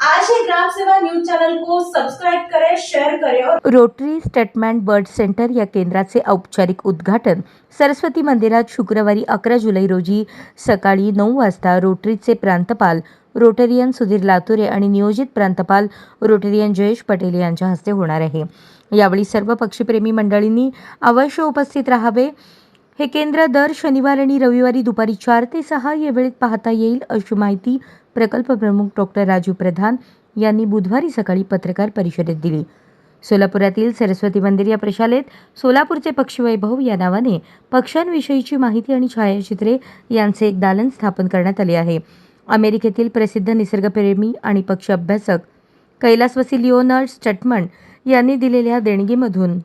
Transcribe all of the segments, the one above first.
आज ही Gram Seva news channel को सब्सक्राइब करें शेयर करें और रोटरी स्टेटमेंट बर्ड सेंटर या केंद्राचे औपचारिक उद्घाटन सरस्वती मंदिरात शुक्रवारी अकरा जुलै रोजी सकाळी नऊ वाजता रोटरीचे प्रांतपाल रोटरियन सुधीर लातुरे आणि नियोजित प्रांतपाल रोटरियन जयेश पटेल यांच्या हस्ते होणार आहे. यावेळी सर्व पक्षीप्रेमी मंडळींनी अवश्य उपस्थित राहावे. हे केंद्र दर शनिवार आणि रविवारी दुपारी चार ते सहा या वेळेत पाहता येईल अशी माहिती प्रकल्प प्रमुख डॉक्टर राजू प्रधान यांनी बुधवारी सकाळी पत्रकार परिषदेत दिली. सोलापुरातील सरस्वती मंदिर या प्रशालेत सोलापूरचे पक्षीवैभव या नावाने पक्ष्यांविषयीची माहिती आणि छायाचित्रे यांचे एक दालन स्थापन करण्यात आले आहे. अमेरिकेतील प्रसिद्ध निसर्गप्रेमी आणि पक्षी अभ्यासक कैलासवासी लिओनार्ड स्टटमन यांनी दिलेल्या देणगीमधून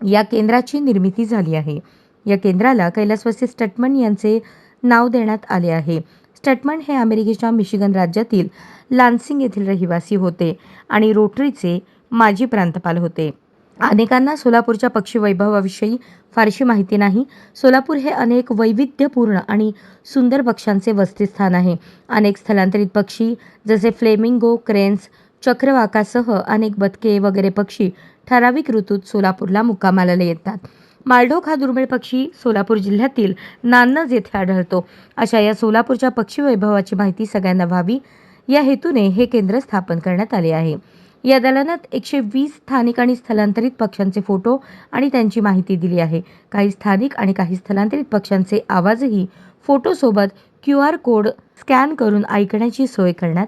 या केंद्राची निर्मिती झाली आहे. या केंद्राला कैलासवासी स्टटमन यांचे नाव देण्यात आले आहे. स्टटमन हे अमेरिकेच्या मिशिगन राज्यातील लान्सिंग येथील रहिवासी होते आणि रोटरीचे माजी प्रांतपाल होते. अनेकांना सोलापूरच्या पक्षी वैभवाविषयी फारशी माहिती नाही. सोलापूर हे अनेक वैविध्यपूर्ण आणि सुंदर पक्ष्यांचे वसतिस्थान आहे. अनेक स्थलांतरित पक्षी जसे फ्लेमिंगो क्रेन्स चक्रवाकासह अनेक बदके वगैरे पक्षी ठराविक ऋतूत सोलापूरला मुक्कामाला येतात. मालढोक हा दुर्मिळ पक्षी सोलापूर जिल्ह्यातील नान्नज येथे आढळतो. अशा या सोलापूरच्या पक्षी वैभवाची माहिती सगळ्यांना व्हावी. या हेतूने हे केंद्र स्थापन करण्यात आले आहे. या दालनात एकशे वीस स्थानिक आणि स्थलांतरित पक्ष्यांचे फोटो आणि त्यांची माहिती दिली आहे. काही स्थानिक आणि काही स्थलांतरित पक्ष्यांचे आवाजही फोटोसोबत क्यू आर कोड स्कॅन करून ऐकण्याची सोय करण्यात